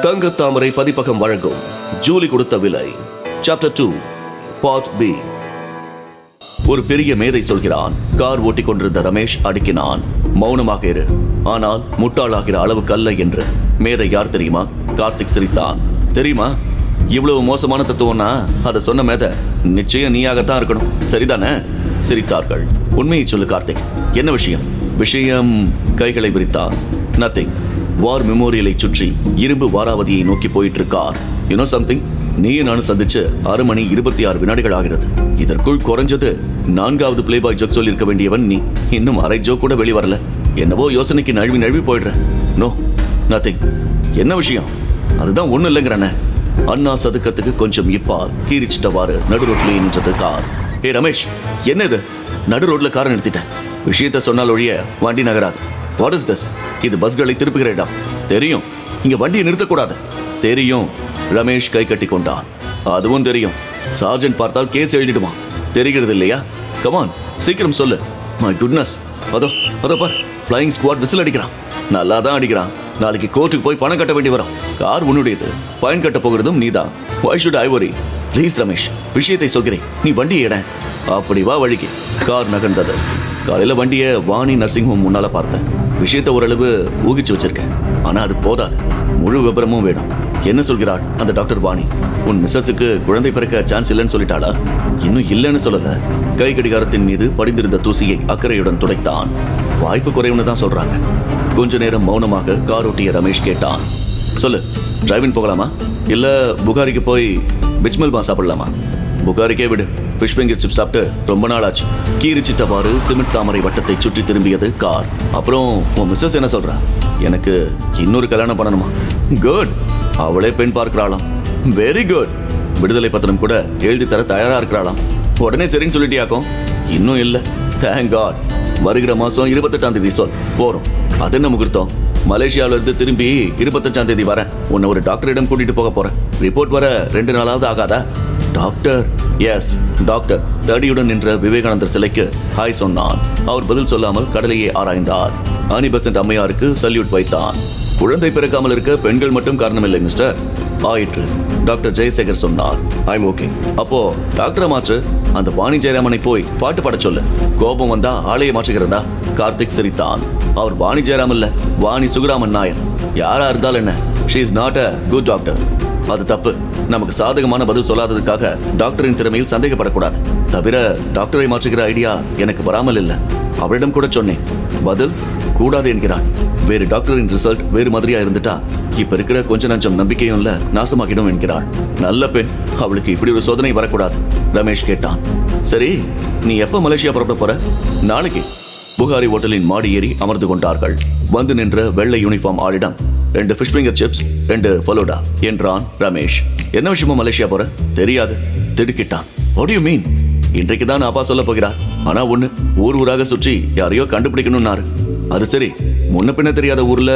தங்க தாமரை பதிப்பகம் வழங்கும் ஜூலி கொடுத்த விலை. சாப்டர் டூ பார்ட் பி ஒரு பெரிய மேதை சொல்கிறான் கார் ஓட்டிக் கொண்டிருந்த ரமேஷ் அடுக்கினான். மௌனமாக இரு. ஆனால் முட்டாளாகிற அளவுக்கு அல்ல என்று. மேதை யார் தெரியுமா? கார்த்திக் சிரித்தான். தெரியுமா? இவ்வளவு மோசமான தத்துவம்னா அதை சொன்ன மேதை நிச்சயம் நீயாகத்தான் இருக்கணும். சரிதானே? சிரித்தார்கள். உண்மையை சொல்லு கார்த்திக். என்ன விஷயம்? விஷயம் கைகளை விரித்தான். நத்திங் வார் மெமோரியலை சுற்றி இரும்பு வாராவதியை நோக்கி போயிட்டு இருக்கார் யூனோ சம்திங் நீயும் நானும் சந்திச்சு அரை மணி இருபத்தி ஆறு வினாடிகள் ஆகிறது. இதற்குள் குறைஞ்சது நான்காவது பிளே பாய் ஜோக் சொல்லியிருக்க வேண்டியவன் நீ. இன்னும் அரை ஜோக் கூட வெளி வரல. என்னவோ யோசனைக்கு நழுவி நழுவி போயிடுற. நோ நத்திங் என்ன விஷயம்? அதுதான் ஒண்ணு இல்லைங்கிறன. அண்ணா சதுக்கத்துக்கு கொஞ்சம் இப்பா கீரிச்சிட்டவாறு நடு ரோட்லயே நின்றது கார். ஏ ரமேஷ் என்ன இது நடு ரோட்ல காரை நிறுத்திட்டேன் விஷயத்த சொன்னால் ஒழிய வண்டி நகராது. வாட் இஸ் திஸ் இது பஸ்களை திருப்புகிற இடம். தெரியும். இங்க வண்டியை நிறுத்தக்கூடாது. தெரியும். ரமேஷ் கை கட்டி கொண்டான். அதுவும் தெரியும். சார்ஜென்ட் பார்த்தால் கேஸ் எழுதிடுமா தெரிகிறது இல்லையா? கமான் சீக்கிரம் சொல்லு. மை குட்னஸ் அதோ அதோ பார். ஃப்ளையிங் ஸ்குவாட் விசில் அடிக்கிறான். நல்லா தான் அடிக்கிறான். நாளைக்கு கோர்ட்டுக்கு போய் பணம் கட்ட வேண்டி வரும். கார் உன்னுடையது. ஃபைன் கட்ட போகிறதும் நீதான். வை ஷுட் ஐ வரி ப்ளீஸ் ரமேஷ் விஷயத்தை சொல்கிறேன். நீ வண்டியை எட. அப்படி வா வழிக்கு. கார் நகர்ந்தது. காலையில் வண்டியை வாணி நர்சிங் ஹோம் முன்னால் பார்த்தேன். விஷயத்தை ஓரளவு ஊகிச்சு வச்சிருக்கேன். ஆனால் அது போதாது. முழு விபரமும் வேணும். என்ன சொல்கிறாள் அந்த டாக்டர் வாணி? உன் மிஸ்ஸஸுக்கு குழந்தை பிறக்க சான்ஸ் இல்லைன்னு சொல்லிட்டாளா? இன்னும் இல்லைன்னு சொல்லல. கை கடிகாரத்தின் மீது படிந்திருந்த தூசியை அக்கறையுடன் துடைத்தான். வாய்ப்பு குறைவுன்னு தான் சொல்றாங்க. கொஞ்ச நேரம் மௌனமாக கார் ஓட்டிய ரமேஷ் கேட்டான். சொல்லு டிரைவிங் போகலாமா? இல்லை புகாரிக்கு போய் பிச்மல் சாப்பிடலாமா புகாரிக்கே விடு. ஃபிஷ் ஃபிங்கர் சிப் சாப்பிட்டு ரொம்ப நாள் ஆச்சு கீரிச்சிட்டவாறு சிமெண்ட் தாமரை வட்டத்தை சுற்றி திரும்பியது கார். அப்புறம் உன் மிஸ்ஸஸ் என்ன சொல்றா? எனக்கு இன்னொரு கல்யாணம் பண்ணணுமா? குட் அவளே பெண் பார்க்கிறாளாம். வெரி குட் விடுதலை பத்திரம் கூட எழுதி தர தயாரா இருக்கிறாளாம். உடனே சரின்னு சொல்லிட்டியாக்கும்? இன்னும் இல்லை. தேங்க் காட் வருகிற மாசம் இருபத்தெட்டாம் தேதி சொல். போறோம். அது என்ன முகூர்த்தம்? மலேசியாவில இருந்து திரும்பி இருபத்தஞ்சாம் தேதி வரேன். உன்னை ஒரு டாக்டரிடம் கூட்டிட்டு போக போறேன். ரிப்போர்ட் வர ரெண்டு நாளாவது ஆகாதா? டாக்டர்? Yes doctor. தடியுடன் நின்ற விவேகானந்தர் சிலைக்கு ஹாய் சொன்னான். அவர் பதில் சொல்லாமல் கடலையே ஆராய்ந்தார். அனி பெசன்ட் அம்மையாருக்கு சல்யூட் வைத்தான். குழந்தை பிறக்காமல் இருக்க பெண்கள் மட்டும் காரணமில்லை மிஸ்டர். ஆயிற்று டாக்டர் ஜெயசேகர் சொன்னார். ஐம் ஓகே அப்போ டாக்டரை மாற்று. அந்த வாணி ஜெயராமனை போய் பாட்டு பாட சொல்லு. கோபம் வந்தா ஆலையை மாற்றுகிறதா? கார்த்திக் சிரித்தான். அவர் வாணி ஜெயராம் இல்ல வாணி சுகுராமன் நாயர். யாரா இருந்தாலும் என்ன she is not a good doctor அது தப்பு. நமக்கு சாதகமான பதில் சொல்லாததுக்காக டாக்டரின் திறமையில் சந்தேகப்படக்கூடாது. தவிர டாக்டரை மாற்றுகிற ஐடியா எனக்கு வராமல் இல்லை. அவரிடம் கூட சொன்னேன். பதில் கூடாது என்கிறான். வேறு டாக்டரின் ரிசல்ட் வேறு மாதிரியா இருந்துட்டா இப்ப இருக்கிற கொஞ்ச நஞ்சம் நம்பிக்கையும் இல்ல நாசமாக்கிடும் என்கிறாள். நல்ல பெண் அவளுக்கு இப்படி ஒரு சோதனை வரக்கூடாது ரமேஷ் கேட்டான். சரி நீ எப்ப மலேசியா புறப்பட போற? நாளைக்கு. புகாரி ஹோட்டலின் மாடி ஏறி அமர்ந்து கொண்டார்கள். வந்து நின்ற வெள்ளை யூனிஃபார்ம் ஆளிடம் ரெண்டு ஃபிஷ் ஃபிங்கர் சிப்ஸ் ரெண்டு ஃபலோடா என்றான் ரமேஷ். என்ன விஷயமா மலேசியா போற? தெரியாது. திடுக்கிட்டான். வாட் யூ மீன் இன்றைக்கு தான் அப்பா சொல்ல போகிறார். ஆனா ஒண்ணு ஊர் ஊராக சுற்றி யாரையோ கண்டுபிடிக்கணும்னாரு. அது சரி. முன்ன பின்ன தெரியாத ஊர்ல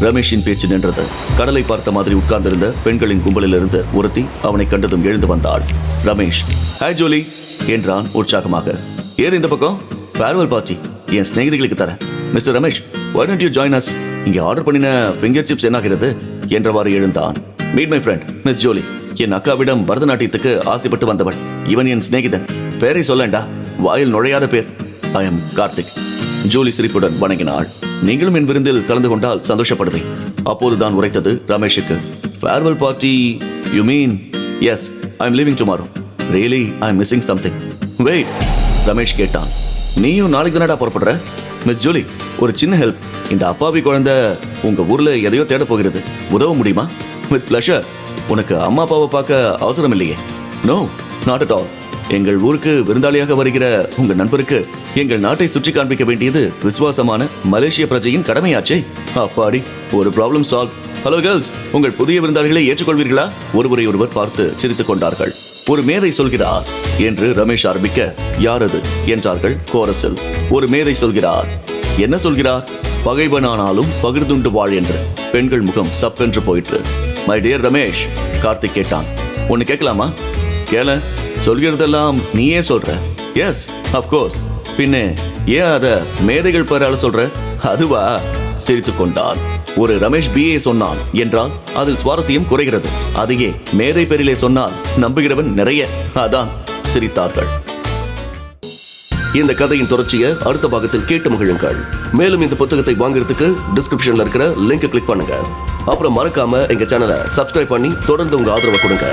ரமேஷின் பேச்சு நின்றது. கடலை பார்த்த மாதிரி உட்கார்ந்திருந்த பெண்களின் கும்பலிலிருந்து ஒருத்தி அவனை கண்டதும் எழுந்து வந்தாள். ரமேஷ் ஹாய் ஜோலி என்றான் உற்சாகமாக. ஏது இந்த பக்கம்? ஃபேர்வெல் பார்ட்டி என் சிநேகிதிகளுக்கு தரேன். Mister Ramesh why don't you join us இங்கே ஆர்டர் பண்ணின ஃபிங்கர் சிப்ஸ் என்னாகிறது? என்றவாறு எழுந்தான். Meet my friend miss Joly என் அக்காவிடம் பரதநாட்டியத்துக்கு ஆசைப்பட்டு வந்தவள். இவன் என் சிநேகிதன். பேரை சொல்லண்டா? வாயில் நுழையாத பேர். ஐ எம் கார்த்திக் ஜோலி சிரிப்புடன் வணங்கினாள். நீங்களும் என் விருந்தில் கலந்து கொண்டால் சந்தோஷப்படுவேன். அப்போதுதான் உரைத்தது ரமேஷுக்கு. Farewell party you mean yes I am leaving tomorrow really I am missing something wait Ramesh கேட்டான். நீயும் நாளைக்கு தானடா புறப்படுற? மிஸ் ஜூலி ஒரு சின்ன ஹெல்ப் இந்த அப்பாவி குழந்தை உங்க ஊர்ல எதையோ தேட போகிறது. உதவ முடியுமா? வித் பிளஷர் உனக்கு அம்மா அப்பாவை பார்க்க அவசரம் இல்லையே. நோ நாட் அட் ஆல் எங்கள் ஊருக்கு விருந்தாளியாக வருகிற உங்க நண்பருக்கு எங்கள் நாட்டை சுற்றி காண்பிக்க வேண்டியது விசுவாசமான மலேசிய பிரஜையின் கடமையாச்சே. அப்பாடி ஒரு ப்ராப்ளம் சால்வ் ஹலோ கேர்ள்ஸ் உங்கள் புதிய விருந்தாளிகளை ஏற்றுக்கொள்வீர்களா? ஒருவரை ஒருவர் பார்த்து சிரித்துக் கொண்டார்கள். ஒரு மேதை சொல்கிறார் என்று ரமேஷ் ஆரம்பிக்க யார் அது என்றார்கள் கோரஸில் ஒரு மேதை சொல்கிறார். என்ன சொல்கிறார்? பகைவனானாலும் பகிர்ந்துண்டு வாழ் என்று பெண்கள் முகம் சப்பென்று போயிற்று. மை டியர் ரமேஷ் கார்த்திக் கேட்டான். ஒன்னு கேட்கலாமா? கேள. சொல்கிறதெல்லாம் நீயே சொல்ற. எஸ் அப்கோர்ஸ் பின்னே ஏன் அத மேதைகள் பெறால சொல்ற? அதுவா? சிரித்து கொண்டான் ஒரு ரமேஷ் பிஏ சொன்னான் என்றால் அதில் சுவாரஸ்யம் குறைகிறது. அதையே மேதை பெரிலே சொன்னால் நம்புகிறவன் நிறைய. அதான் சிரித்தார்கள். இந்த கதையின் தொடர்ச்சியை அடுத்த பாகத்தில் கேட்டு மகிழுங்கள். மேலும் இந்த புத்தகத்தை வாங்குறதுக்கு டிஸ்கிரிப்ஷன்ல இருக்கிற லிங்க் கிளிக் பண்ணுங்க. அப்புறம் மறக்காம எங்க சேனலை சப்ஸ்கிரைப் பண்ணி தொடர்ந்து உங்க ஆதரவை கொடுங்க.